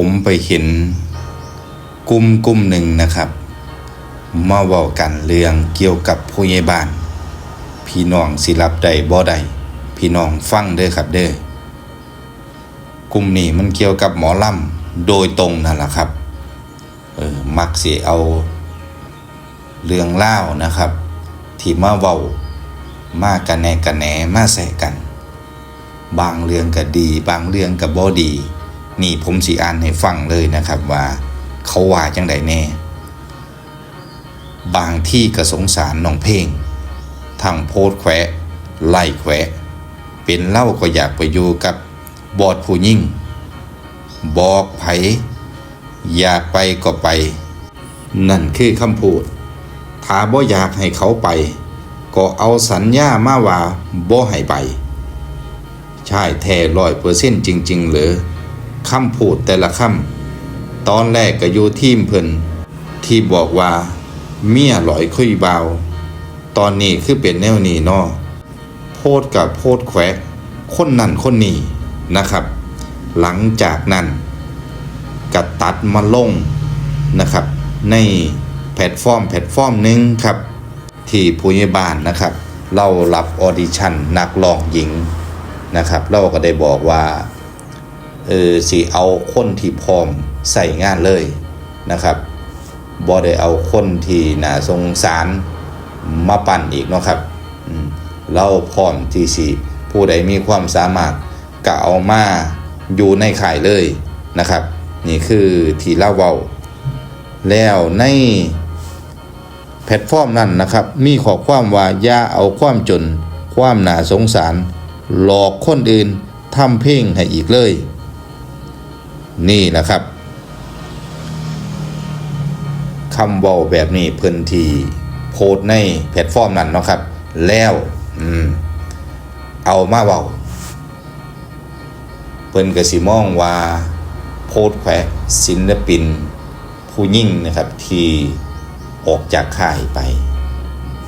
ผมไปเห็นกลุ่มกลุ่มหนึ่งนะครับมาเว้ากันเรื่องเกี่ยวกับผู้ใหญ่บ้าน พี่น้องสิรับได้บ่ได้พี่น้องฟังเด้อครับเด้อกลุ่มนี้มันเกี่ยวกับหมอลำโดยตรงนั่นแหละครับเออมักสิเอาเรื่องเล่านะครับ ที่มาเว้ามากันแหนกันแหนมาแสกัน บางเรื่องก็ดี บางเรื่องก็บ่ดี นี่ผมสิอ่านให้ฟังเลยนะครับว่า เขาว่าจังไดแน่ บางที่ก็สงสารน้องเพลงทั้งโพดแขวะไล่แขวะ เป็นเล่าก็อยากไปอยู่กับบอดผู้ยิ่ง บอกไผอยากไปก็ไป นั่นคือคำพูด ถ้าบ่อยากให้เขาไป ก็เอาสัญญามาว่าบ่ให้ไป ใช่แท้ร้อยเปอร์เซ็นต์จริง ๆ หรือ คำพูดแต่ละคำตอนแรกก็อยู่ทีมเพิ่นที่บอกว่า เมียหลอยคุยเบาตอนนี้คือเป็นแนวนี้นาะโพดกับโพดแขวะคนนั่นคนนี้นะครับ หลังจากนั้นก็ตัดมาลงนะครับ ในแพลตฟอร์มแพลตฟอร์มหนึ่งครับ ที่ผู้ใหญ่บ้านนะครับ เรารับออดิชั่นนักร้องหญิงนะครับ เราก็ได้บอกว่า เออสิเอาคนที่พร้อมใส่งานเลยนะครับบ่ได้เอาคนที่น่าสงสารมาปั่นอีกเนาะครับเราพร้อมที่สิผู้ใดมีความสามารถก็เอามาอยู่ในข่ายเลยนะครับ นี่คือที่เล่าเว้า แล้วในแพลตฟอร์มนั้นนะครับ มีข้อความว่าอย่าเอาความจน ความหนาสงสาร หลอกคนอื่นทำเพลงให้อีกเลย นี่แหละครับคำว้าแบบนี้เพิ่นทีโพสในแพลตฟอร์มนั้นเนาะครับ แล้วอืมเอามาเว้าเพิ่นกสิมองว่าโพสแขวศิลปิน ผู้ยิ่งนะครับที่ออกจากค่ายไป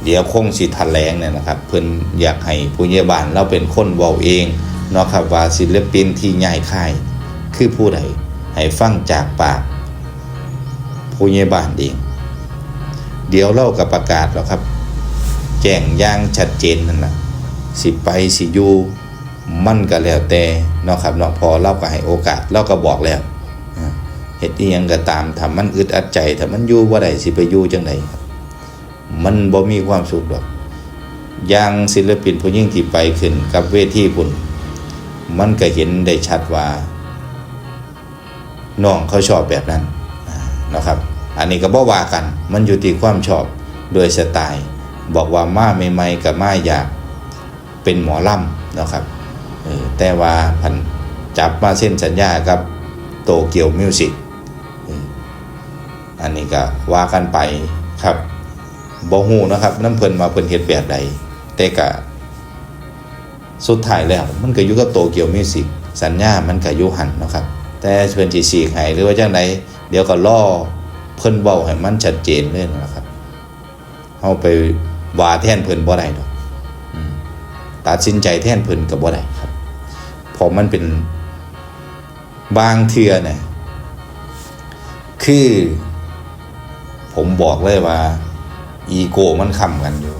เดี๋ยวคงสิทแหลงเนี่ยนะครับ เพิ่นอยากให้ผู้ใหญ่บ้านเราเป็นคนเว้าเองเนาะครับว่าศิลปินที่ย้ายค่ายคือผู้ใด ให้ฟังจากปากผู้ใหญ่บ้านเอง เดี๋ยวเล่ากับประกาศแล้วครับ แจ้งย่างชัดเจนนั่นแหละสิไปสิอยู่มันก็แล้วแต่เนาะครับเนาะพอเราก็ให้โอกาสเราก็บอกแล้วเฮ็ดอีหยังก็ตามถ้ามันอึดอัดใจถ้ามันอยู่บ่ไดสิไปอยู่จังไดครับมันบ่มีความสุขดอกอย่างศิลปินผู้หญิงที่ไปขึ้นกับเวทีพุ่นมันก็เห็นได้ชัดว่า น้องเขาชอบแบบนั้นนะครับ อันนี้ก็บ่ว่ากันมันอยู่ที่ความชอบโดยสไตล์ บอกว่ามาใหม่ๆกับมาอยากเป็นหมอลำนะครับแต่ว่าพันจับมาเส้นสัญญากับโตเกียวมิวสิกอันนี้ก็ว่ากันไปครับบ่ฮู้นะครับน้ำเพิ่นมาเพิ่นเฮ็ดแบบใดแต่ก็สุดท้ายแล้วมันก็อยู่กับโตเกียวมิวสิกสัญญามันก็อยู่หันนะครับ แต่เพิ่นสิสีกให้หรือว่าจังไดเดี๋ยวก็รอเพิ่นเว้าให้มันชัดเจนเลยนะครับเฮาไปว่าแทนเพิ่นบ่ได้ดอกตัดสินใจแทนเพิ่นก็บ่ได้ครับเพราะมันเป็นบางเทื่อเนี่ยคือ ผมบอกเลยว่า อีโก้มันค้ำกันอยู่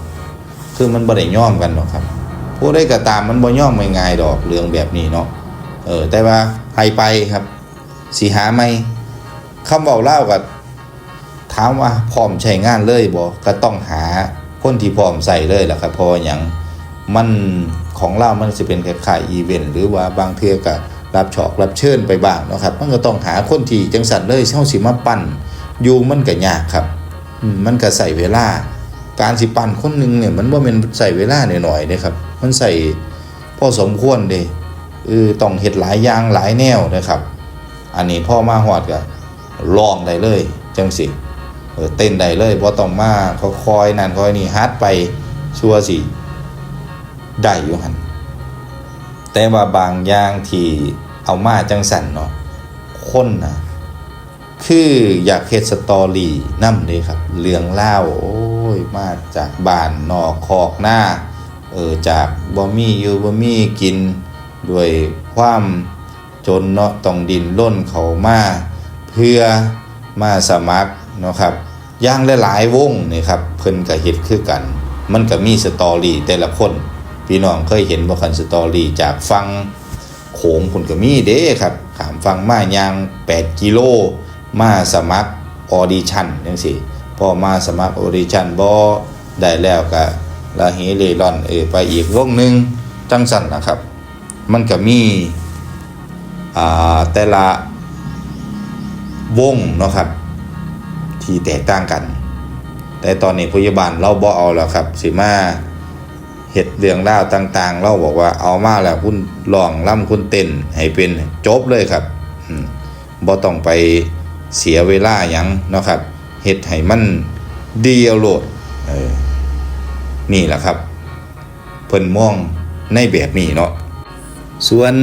คือมันบ่ได้ย่อมกันหรอกครับผู้ได้ก็ตามมันบ่ย่อมง่ายๆดอกเรื่องแบบนี้เนาะ เออแต่ว่าให้ไปครับสิหาไหมคำเว้าเล่ากับถามว่าพร้อมใช้งานเลยบ่ก็ต้องหาคนที่พร้อมใส่เลยแหละครับเพราะว่างมันของเรามันสิเป็นคล้ายๆอีเวนต์หรือว่าบางเทื่อก็รับชอกรับเชิญไปบ้างนะครับ มันก็ต้องหาคนที่จังสันเลยเฮาสิมาปั่นอยู่มันก็ยากครับมันก็ใส่เวลา การสิปั่นคนหนึ่งเนี่ยมันบ่แม่นใส่เวลาหน่อยๆเด้ครับ มันใส่พอสมควรเด้ เออต้องเฮ็ดหลายอย่างหลายแนวนะครับ อันนี้พ่อมาฮอดก็ลองได้เลยจังสิเออเต้นได้เลยบ่ต้องมาเขาคอยนั่นคอยนี่ฮัดไปชัวสิได้อยู่หันแต่ว่าบางอย่างที่เอามาจังสันเนาะคนนะคืออยากเฮ็ดสตอรี่นำเลยครับ เรื่องเล่าโอ้ยมาจากบ้านนอกคอกหน้าเออจากบ่มีอยู่บ่มีกิน ด้วยความจนเนาะต้องดินล้นเขามาเพื่อมาสมัครเนาะครับย่างหลายๆวงนี่ครับเพิ่นก็เฮ็ดคือกัน มันก็มีสตอรี่แต่ละคน พี่น้องเคยเห็นบ่คันสตอรี่จากฟังโขงคุณก็มีเด้ครับขามฟังมายาง 8 กิโล มาสมัครออดิชั่นจังซี่พอมาสมัครออดิชั่นบ่ได้แล้วก็ละเหเร่ร่อนเออไปอีกวงหนึงจังสั่นนะครับ มันก็มีอ่าแต่ละวงเนาะครับ ที่แตกต่างกัน แต่ตอนนี้พยาบาลเราบ่เอาแล้วครับสิมาเห็ดเรื่องราวต่าง ๆ เราบอกว่าเอามาแล้วคุณลองล่ำคุณเต้นให้เป็นจบเลยครับบ่ต้องไปเสียเวลาหยังเนาะครับเฮ็ดให้มันเดีเอาโลดนี่แหละครับ เพิ่นมองในแบบนี้เนาะ ส่วน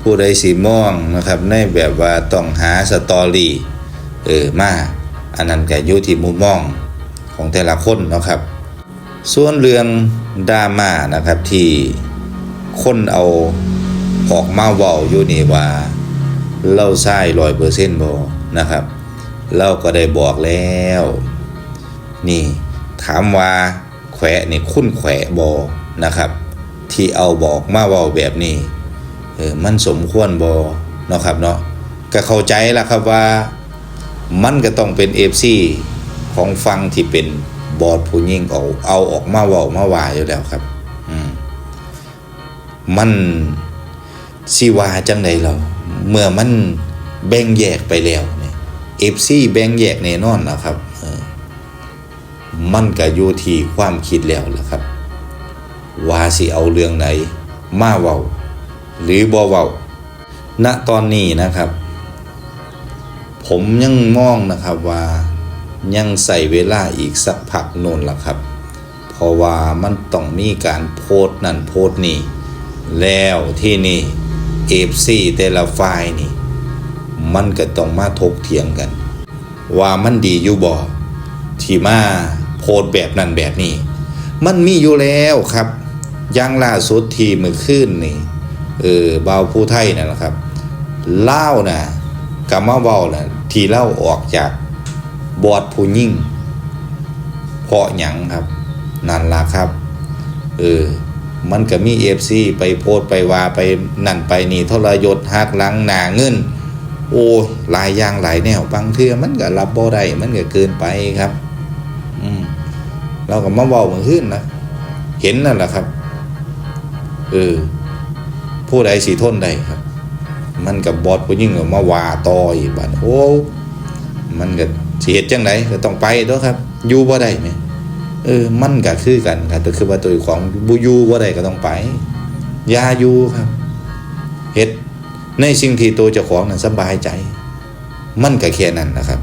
ผู้ใดสิมองนะครับในแบบว่าต้องหาสตอรี่เออมาอันนั้นก็อยู่ที่มุมมองของแต่ละคนนะครับ ส่วนเรื่องดราม่านะครับที่คนเอาออกมาเว้าอยู่นี่ว่าเราใช่ร้อยเปอร์เซ็นต์บอนะครับเราก็ได้บอกแล้ว นี่ถามว่าแขวะนี่คุ้นแขวะบอนะครับ ที่เอาบอกมาว้าแบบนี้เออมันสมควรบอเนาะครับเนาะก็เข้าใจแล้วครับว่ามันก็ต้องเป็นเอฟซีของฟังที่เป็นบอดผู้ยิ่งเอาเอาออกมาว้ามาว่าอยู่แล้วครับ อืมมันสิว่าจังใดเราเมื่อมันแบ่งแยกไปแล้วเนี่ยเอฟซีแบ่งแยกแน่นอนแล้วครับมันก็อยู่ที่ความคิดแล้วล่ะครับ ว่าสิเอาเรื่องไหน มาเว้า หรือบ่เว้าณตอนนี้นะครับ ผมยังมองนะครับว่ายังใส่เวลาอีกสักพักโน่นละครับ เพราะว่ามันต้องมีการโพสต์นั่นโพสต์นี่ แล้วที่นี่เอฟซีแต่ละฝ่ายนี่ มันก็ต้องมาถกเถียงกัน ว่ามันดีอยู่บ่ที่มาโพสต์แบบนั้นแบบนี้ มันมีอยู่แล้วครับ ยังล่าสุดทีเมื่อคืนนี่เออเบาวผู้ไทยนั่นแหละครับเล่านะกับมาเบานะทีเล่าออกจากบอดผู้ยิ่งเพาะหยังครับนั่นล่ะครับเออมันก็มีเอฟซีไปโพสไปว่าไปนั่นไปนี่ทรยศหักหลังหนาเงิน โอ้ยหลายอย่างหลายแนวบางเทื่อมันก็รับบ่ได้มันก็เกินไปครับ อืมเราก็มาเว้าเมื่อคืนนะเห็นนั่นแหละครับ เออ ผู้ใดสีทนได้ครับ มันกับบอดผู้ยิ่งมาว่าต่ออีกบัดโอ้ มันก็สิเหตุจังไดก็ต้องไปด้อครับ อยู่บ่ได้ไหมเออ มันก็คือกันครับแต่คือว่าตัวของบูยู่บ่ได้ก็ต้องไปยาอยู่ครับเฮ็ดในสิ่งที่ตัวเจ้าของนั้นสบายใจ มันก็แค่นั้นนะครับ